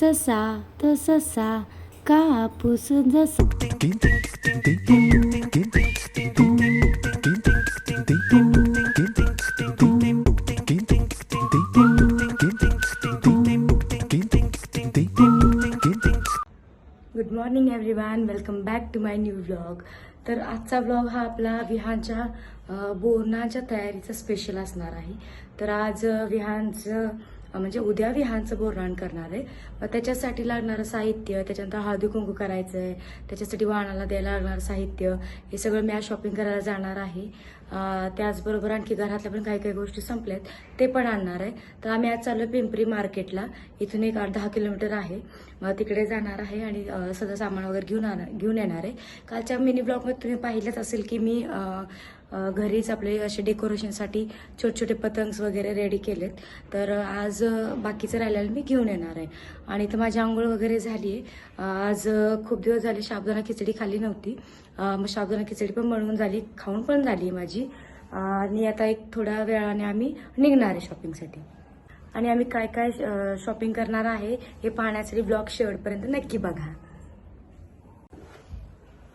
ससा तो ससा कापूस जसा? Good morning everyone welcome back to my new vlog तर आजचा व्लॉग हा आपला विहानच्या बोरणाच्या तयारीचा स्पेशल असणार आहे. तर आज विहानचं म्हणजे उद्या विहानचं बोरणान करणार आहे. मग त्याच्यासाठी लागणारं साहित्य त्याच्यानंतर हळदी कुंकू करायचं आहे त्याच्यासाठी वाहनाला द्यायला लागणारं साहित्य हे सगळं मी आज शॉपिंग करायला जाणार आहे. त्याचबरोबर आणखी घरातल्या पण काही काही गोष्टी संपल्यात ते पण आणणार आहे. तर आम्ही आज चाललो पिंपरी मार्केटला. इथून एक आठ दहा किलोमीटर आहे. मग तिकडे जाणार आहे आणि सगळं सामान वगैरे घेऊन आण- घेऊन येणार आहे. कालच्या मिनी ब्लॉगमध्ये तुम्ही पाहिलंच असेल की मी घरीच आपले असे डेकोरेशनसाठी छोटे छोटे पतंग्स वगैरे रेडी केलेत. तर आज बाकीचं राहिलेलं मी घेऊन येणार आहे. आणि इथं माझी आंघोळ वगैरे झाली आहे. आज खूप दिवस झाले शाबदाना खिचडी खाली नव्हती. मग शाबदाना खिचडी पण बनवून झाली खाऊन पण झाली माझी. आणि आता एक थोड्या वेळाने आम्ही निघणार आहे शॉपिंगसाठी आणि आम्ही काय काय शॉपिंग करणार आहे हे पाहण्यासाठी ब्लॉग शेवटपर्यंत नक्की बघा.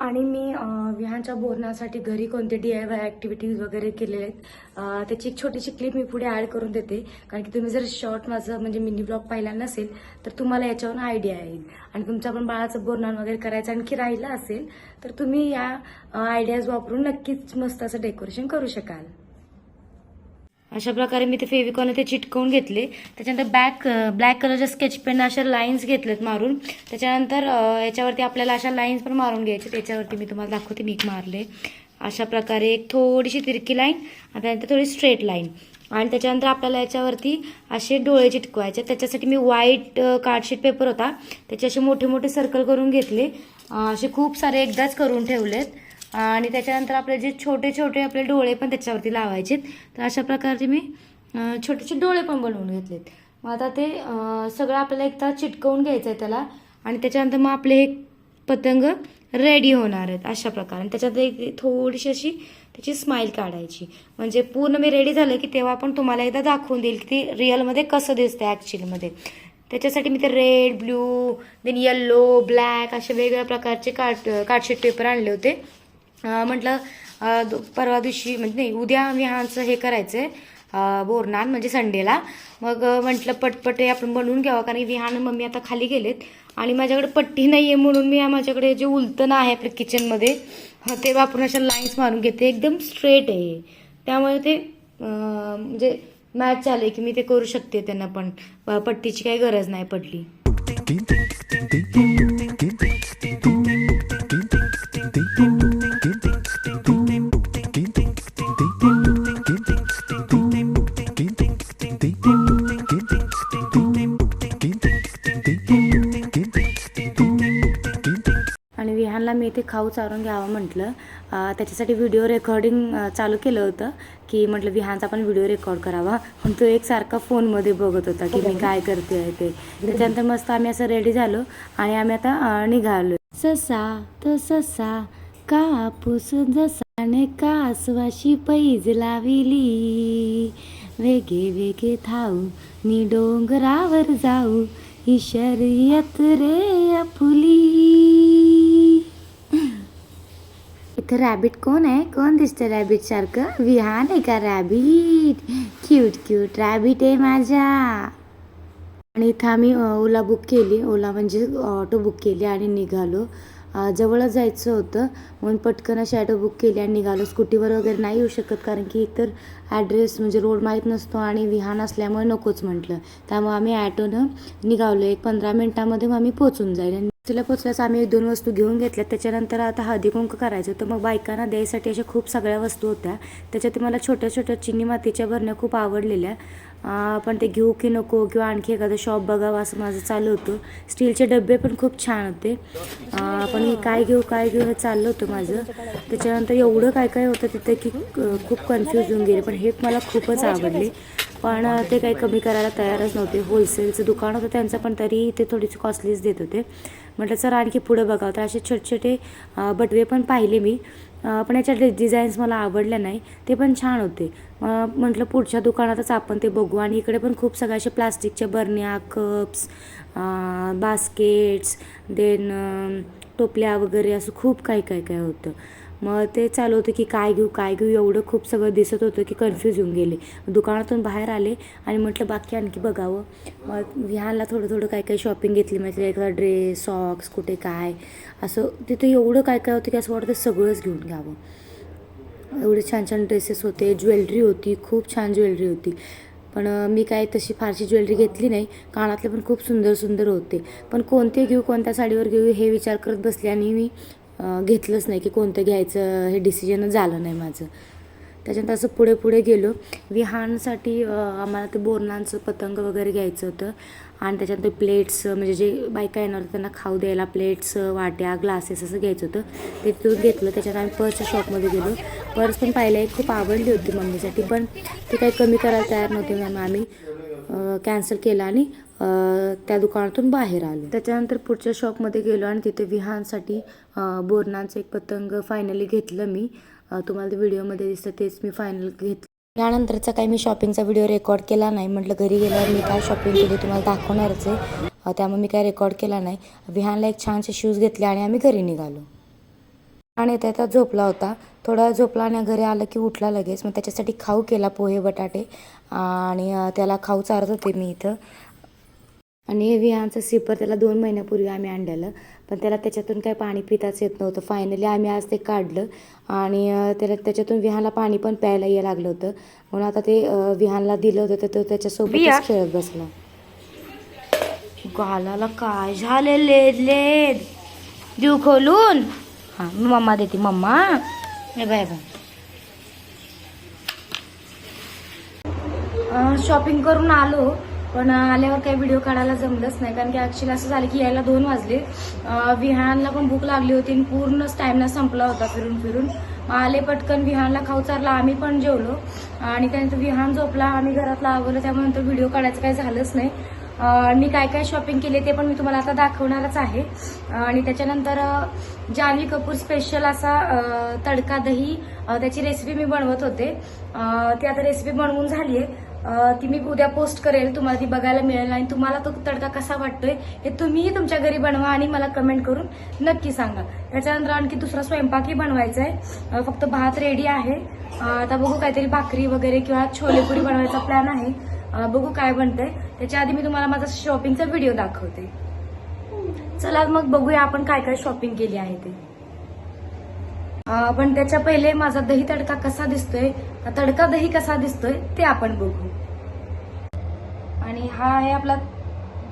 आणि मी विहांच्या विहानच्या बोरणासाठी घरी कोणते डी आय वाय ॲक्टिव्हिटीज वगैरे केलेले आहेत त्याची एक छोटीशी क्लिप मी पुढे ॲड करून देते. कारण की तुम्ही जर शॉर्ट माझं म्हणजे मिनी ब्लॉग पाहिला नसेल तर तुम्हाला याच्यावरून आयडिया येईल. आणि तुमच्या पण बाळाचं बोरणान वगैरे करायचं आणखी राहिलं असेल तर तुम्ही या आयडियाज वापरून नक्कीच मस्त असं डेकोरेशन करू शकाल. अशा प्रकारे मी ते फेविकॉन ते चिटकवून घेतले. त्याच्यानंतर बॅक ब्लॅक कलरच्या स्केच पेन अशा लाईन्स घेतलेत मारून. त्याच्यानंतर याच्यावरती आपल्याला अशा लाईन्स पण मारून घ्यायचे. त्याच्यावरती मी तुम्हाला दाखवते मी एक मारले. अशा प्रकारे एक थोडीशी तिरकी लाईन आणि त्यानंतर थोडी स्ट्रेट लाईन आणि त्याच्यानंतर आपल्याला याच्यावरती असे डोळे चिटकवायचे. त्याच्यासाठी मी व्हाईट कार्डशीट पेपर होता. त्याचे असे मोठे मोठे सर्कल करून घेतले. असे खूप सारे एकदाच करून ठेवलेत. आणि त्याच्यानंतर आपले जे छोटे छोटे आपले डोळे पण त्याच्यावरती लावायचे. तर अशा प्रकारचे मी छोटे छोटे डोळे पण बनवून घेतलेत. मग आता ते सगळं आपल्याला एकदा चिटकवून घ्यायचं आहे त्याला. आणि त्याच्यानंतर मग आपले हे पतंग रेडी होणार आहेत अशा प्रकारे. आणि त्याच्यात एक थोडीशी अशी त्याची स्माईल काढायची. म्हणजे पूर्ण मी रेडी झालं की तेव्हा पण तुम्हाला एकदा दाखवून देईल की ती रिअलमध्ये कसं दिसतं ॲक्च्युअलीमध्ये त्याच्यासाठी मी ते red blue then yellow black असे वेगवेगळ्या प्रकारचे काट कार्डशीट पेपर आणले होते. म्हटलं परवा दिवशी म्हणजे नाही उद्या विहानचं हे करायचं आहे बोरनान म्हणजे संडेला मग म्हटलं पटपट आपण बनवून घ्यावं कारण विहान मम्मी आता खाली गेलेत आणि माझ्याकडे पट्टी नाही आहे म्हणून मी माझ्याकडे जे उलतण आहे आपल्या किचनमध्ये ते वापरून अशा लाईन्स मारून घेते एकदम स्ट्रेट आहे त्यामुळे ते म्हणजे मॅच झाले की मी ते करू शकते त्यांना पण पट्टीची काही गरज नाही पडली त्यांना मी इथे खाऊ चारून घ्यावं म्हटलं. त्याच्यासाठी व्हिडिओ रेकॉर्डिंग चालू केलं होतं की म्हटलं विहानचा पण व्हिडिओ रेकॉर्ड करावा. पण तो एकसारखा फोनमध्ये बघत होता की मी काय करते आहे ते. त्याच्यानंतर मस्त आम्ही असं रेडी झालो आणि आम्ही आता निघालो ससा तो ससा कापूस जसाने कासवाशी पैज लाविली. वेगे वेगे थाऊ नि डोंगरावर जाऊ ही शर्यत रे फुली इथं रॅबिट कोण आहे? कोण दिसतं रॅबिट सारखं? विहान आहे का रॅबिट क्यूट क्यूट रॅबिट आहे माझ्या. आणि इथं आम्ही ओला बुक केली. ओला म्हणजे ऑटो बुक केली आणि निघालो. जवळच जायचं होतं. म्हणून पटकन अशी ऑटो बुक केली आणि निघालो. स्कूटीवर वगैरे नाही येऊ शकत कारण की इतर ॲड्रेस म्हणजे रोड माहीत नसतो आणि विहान असल्यामुळे नकोच म्हटलं. त्यामुळे आम्ही ॲटोनं निघालो. एक पंधरा मिनटामध्ये मग आम्ही पोचून जाईल. आणि तिला पोचल्यास आम्ही दोन वस्तू घेऊन घेतल्या. त्याच्यानंतर आता हळदीकुंक करायचं. होतं मग बायकांना द्यायसाठी अशा खूप सगळ्या वस्तू होत्या. त्याच्यात मला छोट्या छोट्या चिनी मातीच्या भरण्या खूप आवडलेल्या. पण ते घेऊ की नको किंवा आणखी एखादं शॉप बघावं असं माझं चालू होतं. स्टीलचे डबे पण खूप छान होते. पण हे काय घेऊ काय घेऊ हे चाललं होतं माझं. त्याच्यानंतर एवढं काय काय होतं तिथे की खूप कन्फ्यूज होऊन गेले. पण हे मला खूपच आवडले. पण ते काही कमी करायला तयारच नव्हते. होलसेलचं दुकान होतं त्यांचं पण तरी ते थोडीशी कॉस्टलीच देत होते. म्हटलं सर आणखी पुढं बघावं तर असे छोटे छोटे बटवे पण पाहिले मी. पण याच्या डिझाईन्स मला आवडल्या नाही. ते पण छान होते. म्हटलं पुढच्या दुकानातच आपण ते बघू. आणि इकडे पण खूप सगळ्या असे प्लास्टिकच्या बरण्या कप्स बास्केट्स देन टोपल्या वगैरे असं खूप काही काय काय होतं. मग ते चालू होतं की काय घेऊ काय घेऊ एवढं खूप सगळं दिसत होतं की कन्फ्यूज होऊन गेले. दुकानातून बाहेर आले आणि म्हटलं बाकी आणखी बघावं. मग विहानला थोडं थोडं काय काय शॉपिंग घेतली माहिती एखादा ड्रेस सॉक्स कुठे काय? असं तिथं एवढं काय काय होतं की असं वाटतं सगळंच घेऊन घ्यावं. एवढे छान छान ड्रेसेस होते ज्वेलरी होती खूप छान ज्वेलरी होती. पण मी काय तशी फारशी ज्वेलरी घेतली नाही. कानातले पण खूप सुंदर सुंदर होते. पण कोणते घेऊ कोणत्या साडीवर घेऊ हे विचार करत बसले आणि मी घेतलंच नाही की कोणतं घ्यायचं हे डिसिजनच झालं नाही माझं. त्याच्यानंतर असं पुढे पुढे गेलो. विहानसाठी आम्हाला ते बोरणांचं पतंग वगैरे घ्यायचं होतं. आणि त्याच्यानंतर प्लेट्स म्हणजे जे बायका येणार त्यांना खाऊ द्यायला प्लेट्स वाट्या ग्लासेस असं घ्यायचं होतं. ते तिथून घेतलं. त्याच्यात आम्ही पर्सच्या शॉपमध्ये गेलो. पर्स पण पाहिलं एक खूप आवडली होती मम्मीसाठी पण ते काही कमी करायला तयार नव्हते मॅम आम्ही कॅन्सल केलं आणि त्या दुकानातून बाहेर आलो. त्याच्यानंतर पुढच्या शॉपमध्ये गेलो आणि तिथे विहानसाठी अं, एक पतंग फायनली घेतलं मी. तुम्हाला ते व्हिडिओमध्ये दिसतं तेच मी फायनल घेतलं. यानंतरचा काही मी शॉपिंगचा व्हिडिओ रेकॉर्ड केला नाही. म्हटलं घरी गेल्यावर मी काय शॉपिंग केली तुम्हाला दाखवणारच आहे. त्यामुळे मी काय रेकॉर्ड केला नाही. विहानला एक छानसे शूज घेतले आणि आम्ही घरी निघालो. आणि त्याचा झोपला होता. थोडा झोपला आणि घरी आलं की उठला लगेच. मग त्याच्यासाठी खाऊ केला पोहे बटाटे. आणि त्याला खाऊ चारत होते मी इथं. आणि हे विहानचं सिपर त्याला दोन महिन्यापूर्वी आम्ही आणलेलं. पण त्याला त्याच्यातून काय पाणी पिताच येत नव्हतं. फायनली आम्ही आज ते काढलं आणि त्याला त्याच्यातून विहानला पाणी पण प्यायला यायला लागलं होतं. म्हणून आता ते विहानला दिलं होतं तर तो त्याच्यासोबतच खेळत बसला. गालाला काय झाले? लेद लेद देऊ खोलून? हां मम्मा देते मम्मा. हे बाय बाय शॉपिंग करून आलो. पण आल्यावर काही व्हिडिओ काढायला जमलंच नाही. कारण की ऍक्च्युली असं झालं की यायला दोन वाजले. विहानला पण भूक लागली होती आणि पूर्णच टाईमला संपला होता फिरून फिरून. मग आले पटकन विहानला खाऊ चारला. आम्ही पण जेवलो. आणि त्यानंतर विहान झोपला. आम्ही घरातला आवरलं. त्यामुळे नंतर व्हिडिओ काढायचं काही झालंच नाही. मी काय काय शॉपिंग केले ते पण मी तुम्हाला आता दाखवणारच आहे. आणि त्याच्यानंतर अं, जान्हवी कपूर स्पेशल असा तडका दही त्याची रेसिपी मी बनवत होते. ती आता रेसिपी बनवून झाली आहे ती मी उद्या पोस्ट करेल तुम्हाला ती बघायला मिळेल आणि तुम्हाला तो तडका कसा वाटतोय हे तुम्हीही तुमच्या घरी बनवा आणि मला कमेंट करून नक्की सांगा. त्याच्यानंतर आणखी दुसरा स्वयंपाकही बनवायचा आहे. फक्त भात रेडी आहे. आता बघू काहीतरी भाकरी वगैरे किंवा छोलेपुरी बनवायचा प्लॅन आहे. बघू काय बनतंय. त्याच्या आधी मी तुम्हाला माझा शॉपिंगचा व्हिडिओ दाखवते. चला मग बघूया आपण काय काय शॉपिंग केली आहे ते. पण त्याच्या पहिले माझा दही तडका कसा दिसतोय तडका दही कसा दिसतोय ते आपण बघू. आणि हा आहे आपला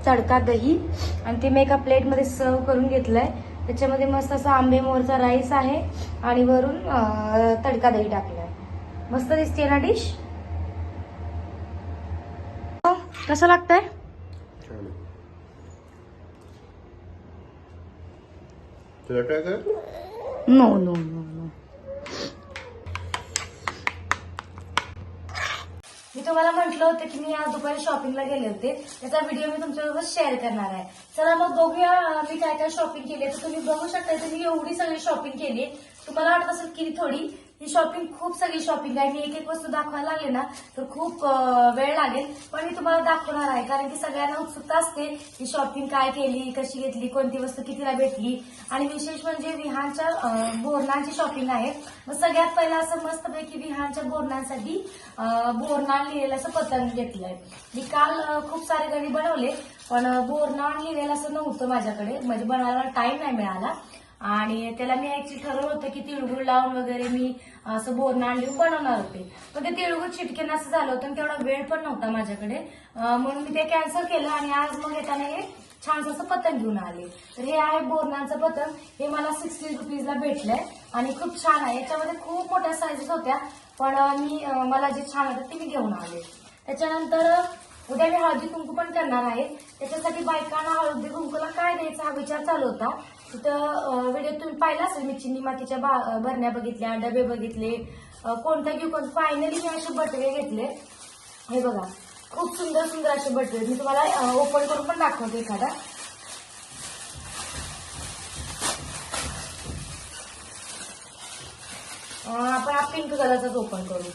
तडका दही. आणि ते मी एका प्लेटमध्ये सर्व करून घेतलाय. त्याच्यामध्ये मस्त असा आंबे मोहरचा राईस आहे. आणि वरून तडका दही टाकलाय. मस्त दिसते ना डिश कसं लागतंय? नो नो नो मी तुम्हाला म्हटलं होतं की मी आज दुपारी शॉपिंगला गेले होते. त्याचा व्हिडिओ मी तुमच्यासोबत शेअर करणार आहे. चला मग बघूया मी काय काय शॉपिंग केली. तर तुम्ही बघू शकता मी एवढी सगळी शॉपिंग केली. तुम्हाला वाटत असेल की थोडी ही शॉपिंग खूप सगळी शॉपिंग आहे. मी एक एक वस्तू दाखवायला लागले ना तर खूप वेळ लागेल. पण मी तुम्हाला दाखवणार आहे कारण की सगळ्यांना उत्सुकता असते की शॉपिंग काय केली कशी घेतली कोणती वस्तू कितीला भेटली. आणि विशेष म्हणजे विहानच्या बोरणांची शॉपिंग आहे. मग सगळ्यात पहिला असं मस्तपैकी विहानच्या बोरणांसाठी अं, लिहिलेलं असं पतंग घेतलंय. मी काल खूप सारे घरी बनवले पण बोरणा लिहिलेलं असं नव्हतं माझ्याकडे. म्हणजे बनवायला टाइम नाही मिळाला. आणि त्याला मी ऍक्च्युली ठरवलं होतं की तिळगुळ लावून वगैरे मी असं बोरणं आणली बनवणार होते. पण ते तिळगुळ चिटकेन असं झालं होतं तेवढा वेळ पण नव्हता माझ्याकडे. म्हणून मी ते कॅन्सल केलं आणि आज मग येताना हे छानसं असं पतंग घेऊन आले. तर हे आहे बोरणांचं पतंग. हे मला सिक्स्टी रुपीजला भेटलंय आणि खूप छान आहे. याच्यामध्ये खूप मोठ्या साईजेस होत्या पण मी मला जे छान होतं ते मी घेऊन आले. त्याच्यानंतर उद्या मी हळदी कुंकू पण करणार आहे. त्याच्यासाठी बायकांना हळदी कुंकूला काय द्यायचा हा विचार चालू होता. तिथं व्हिडिओ तुम्ही पाहिला असेल मी चिन्नी मातीच्या बा- भरण्या बघितल्या डबे बघितले कोणता घेऊ कोणतं फायनली मी असे बटवे घेतले. हे बघा खूप सुंदर सुंदर असे बटवे मी तुम्हाला ओपन करून पण दाखवते एखादा. आपण हा पिंक कलरचाच ओपन करू.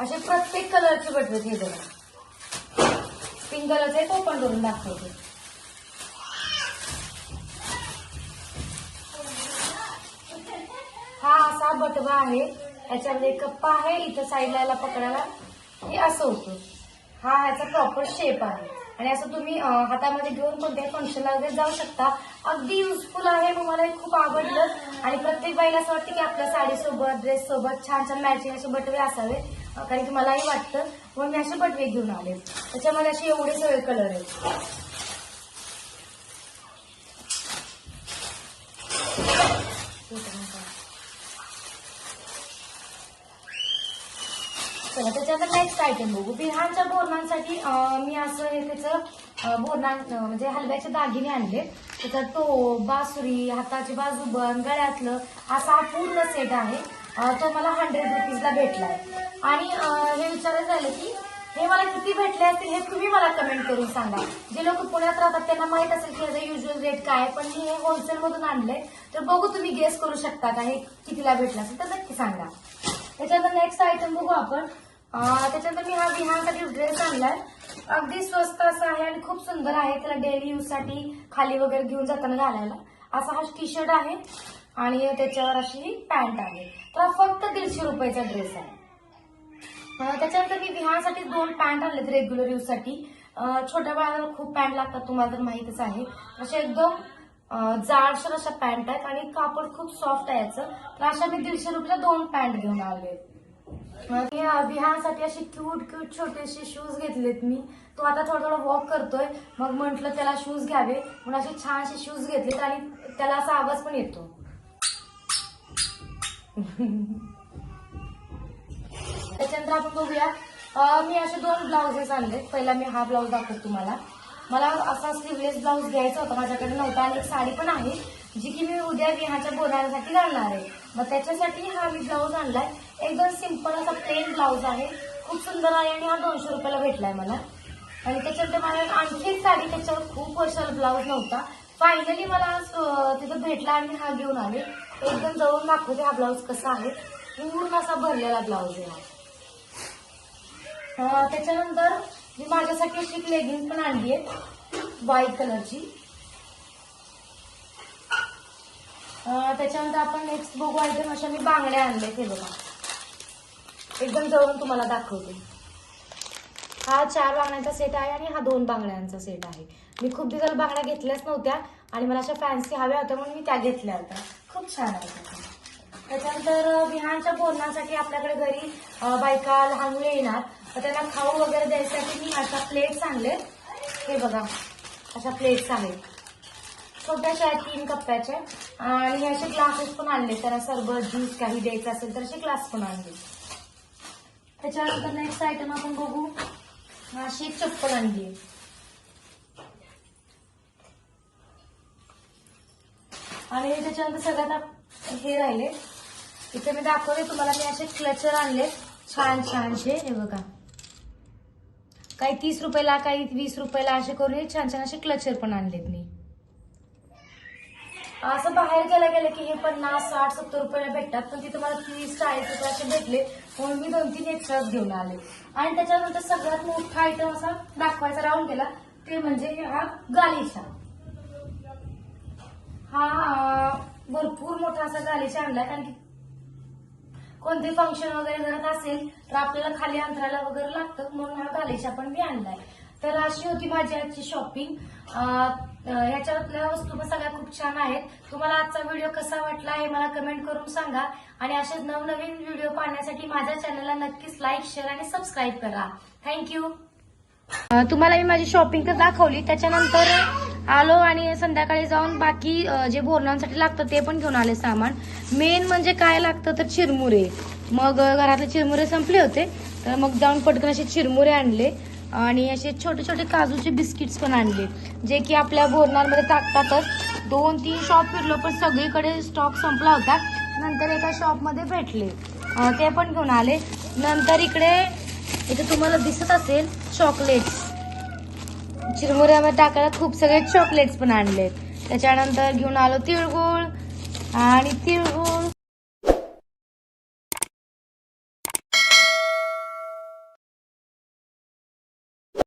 असे प्रत्येक कलरचे बटवे हे बघा. पिंक कलरचे एक ओपन करून दाखवते हा असा बटवा आहे. याच्यामध्ये कप्पा आहे इथं साईडला याला पकडायला. हे असं होतं. हा ह्याचा प्रॉपर शेप आहे. आणि असं तुम्ही हातामध्ये घेऊन कोणत्याही फंक्शनला वगैरे जाऊ शकता. अगदी युजफुल आहे मग मला हे खूप आवडलं. आणि प्रत्येक बाईला असं वाटतं की आपल्या साडीसोबत ड्रेस सोबत छान छान मॅचिंग असे बटवे असावे. कारण की मलाही वाटतं. म्हणून मी असे बटवे घेऊन आले. त्याच्यामध्ये असे एवढे सगळे कलर आहेत. चला त्याच्यानंतर नेक्स्ट आयटम बघू. बिहारच्या बोरणांसाठी मी असं हे त्याचं बोरणां म्हणजे हलव्याचे दागिने आणले त्याचा तो बासुरी हाताची बाजूबन गळ्यातलं असा हा पूर्ण सेट आहे. तो मला हंड्रेड रुपीजला भेटलाय. आणि हे विचारायचं झालं की हे मला किती भेटले असतील हे तुम्ही मला कमेंट करून सांगा. जे लोक पुण्यात राहतात त्यांना माहीत असेल की याचा युजल रेट काय आहे पण मी हे होलसेलमधून आणलंय. तर बघू तुम्ही गेस करू शकता का हे कितीला भेटलं असेल तर नक्की सांगा. त्याच्यानंतर नेक्स्ट आयटम बघू आपण. त्याच्यानंतर मी हा विहानसाठी ड्रेस आणलाय. अगदी स्वस्त असा आहे आणि खूप सुंदर आहे. त्याला डेली यूजसाठी खाली वगैरे घेऊन जाताना घालायला. असा हा टी शर्ट आहे आणि त्याच्यावर अशी पॅन्ट आहे. तर हा फक्त दीडशे रुपयाचा ड्रेस आहे. त्याच्यानंतर मी विहारसाठी दोन पॅन्ट आणलेत रेग्युलर यूजसाठी छोट्या बाळाला खूप पॅन्ट लागतात तुम्हाला तर माहितच आहे. असे एकदम जाडसर अशा पॅन्ट आहेत आणि कापड खूप सॉफ्ट आहे याचं. तर अशा मी दीडशे रुपयाला दोन पॅन्ट घेऊन आले. मी अं, विहारसाठी असे क्यूट क्यूट छोटेसे शूज घेतलेत मी. तो आता थोडा थोडा वॉक करतोय. मग म्हटलं त्याला शूज घ्यावे. म्हणून असे छानसे शूज घेतलेत आणि त्याला असा आवाज पण येतो. त्याच्यानंतर आपण बघूया. मी असे दोन ब्लाउजेस आणले पहिला मी हा ब्लाऊज दाखवतो तुम्हाला. मला असा स्लीवलेस ब्लाऊज घ्यायचा होता. माझ्याकडे नव्हता आणि एक साडी पण आहे जी की मी उद्या विहाच्या बोलासाठी घालणार आहे. मग त्याच्यासाठी हा मी ब्लाऊज आणलाय. एकदम सिंपल असा प्लेन ब्लाऊज आहे. खूप सुंदर आहे आणि हा दोनशे रुपयाला भेटलाय मला. आणि त्याच्यानंतर मला आणखी एक साडी त्याच्यावर खूप वर्षाला ब्लाऊज नव्हता. फायनली मला तिथं भेटला आणि हा घेऊन आले. एकदम जवळून दाखवते हा ब्लाऊज कसा आहे. पूर्ण असा भरलेला ब्लाऊज आहे त्याच्यानंतर मी माझ्यासाठी अशी एक लेगिंग पण आणली आहे. व्हाईट कलरची त्याच्यानंतर आपण नेक्स्ट बघू आयटम अशा मी बांगड्या आणल्या हे बघा. एकदम जवळून तुम्हाला दाखवते. हा चार बांगड्यांचा सेट आहे आणि हा दोन बांगड्यांचा सेट आहे. मी खूप दिवसाला बांगड्या घेतल्याच नव्हत्या आणि मला अशा फॅन्सी हव्या होत्या म्हणून मी त्या घेतल्या होत्या. खूप छान आहे त्याच्यानंतर विहानच्या बोलण्यासाठी आपल्याकडे घरी बायका लहान मुले येणार. तर त्यांना खाऊ वगैरे द्यायसाठी मी अशा प्लेट्स आणले हे बघा अशा प्लेट्स आहेत. छोट्याशा आहेत तीन कप्प्याच्या आणि असे ग्लासेस पण आणले. त्याला सरबत ज्यूस काही द्यायचं असेल तर असे ग्लास पण आणले. त्याच्यानंतर नेक्स्ट आयटम आपण बघू. अशी एक चप्पल आणली. आणि त्याच्यानंतर सगळ्यात हे राहिले. इथे मी दाखवले तुम्हाला मी असे क्लचर आणले छान छानशे हे बघा. काही तीस रुपयाला काही वीस रुपयाला असे करून हे छान छान असे क्लचर पण आणलेत मी. असं बाहेर गेला गेलं की हे पन्नास साठ सत्तर रुपयाला भेटतात पण तिथे मला तीस चाळीस रुपये असे भेटले. म्हणून मी दोन तीन एक्स्ट्राच घेऊन आले. आणि त्याच्यानंतर सगळ्यात मोठा आयटम असा दाखवायचा राहून गेला ते म्हणजे हा गालिचा. हा भरपूर मोठा असा गालिचा आणलाय कारण की कोणते फंक्शन वगैरे घरात असेल तर आपल्याला खाली अंतराला वगैरे लागतं म्हणून हा गालिचा पण मी आणलाय. तर अशी होती माझी आजची शॉपिंग याच्यातल्या वस्तू पण सगळ्या खूप छान आहेत. तुम्हाला आजचा व्हिडिओ कसा वाटला हे मला कमेंट करून सांगा. आणि असेच नवनवीन व्हिडिओ पाहण्यासाठी माझ्या चॅनलला नक्कीच लाईक शेअर आणि सबस्क्राईब करा. थँक्यू तुम्हाला मी माझी शॉपिंग तर दाखवली. त्याच्यानंतर आलो आणि संध्याकाळी जाऊन बाकी जे बोरणांसाठी लागतं ते पण घेऊन आले सामान. मेन म्हणजे काय लागतं तर चिरमुरे. मग घरातले चिरमुरे संपले होते. तर मग जाऊन पटकन असे चिरमुरे आणले. आणि असे छोटे छोटे काजूचे बिस्किट्स पण आणले. जे की आपल्या बोरणांमध्ये टाकतातच. दोन तीन शॉप फिरलो पण सगळीकडे स्टॉक संपला होता. नंतर एका शॉपमध्ये भेटले. ते पण घेऊन आले. नंतर इकडे इथे तुम्हाला दिसत असेल चॉकलेट्स चिरमुऱ्यामध्ये टाकायला खूप सगळे चॉकलेट्स पण आणलेत. त्याच्यानंतर घेऊन आलो तिळगुळ आणि तिळगुळ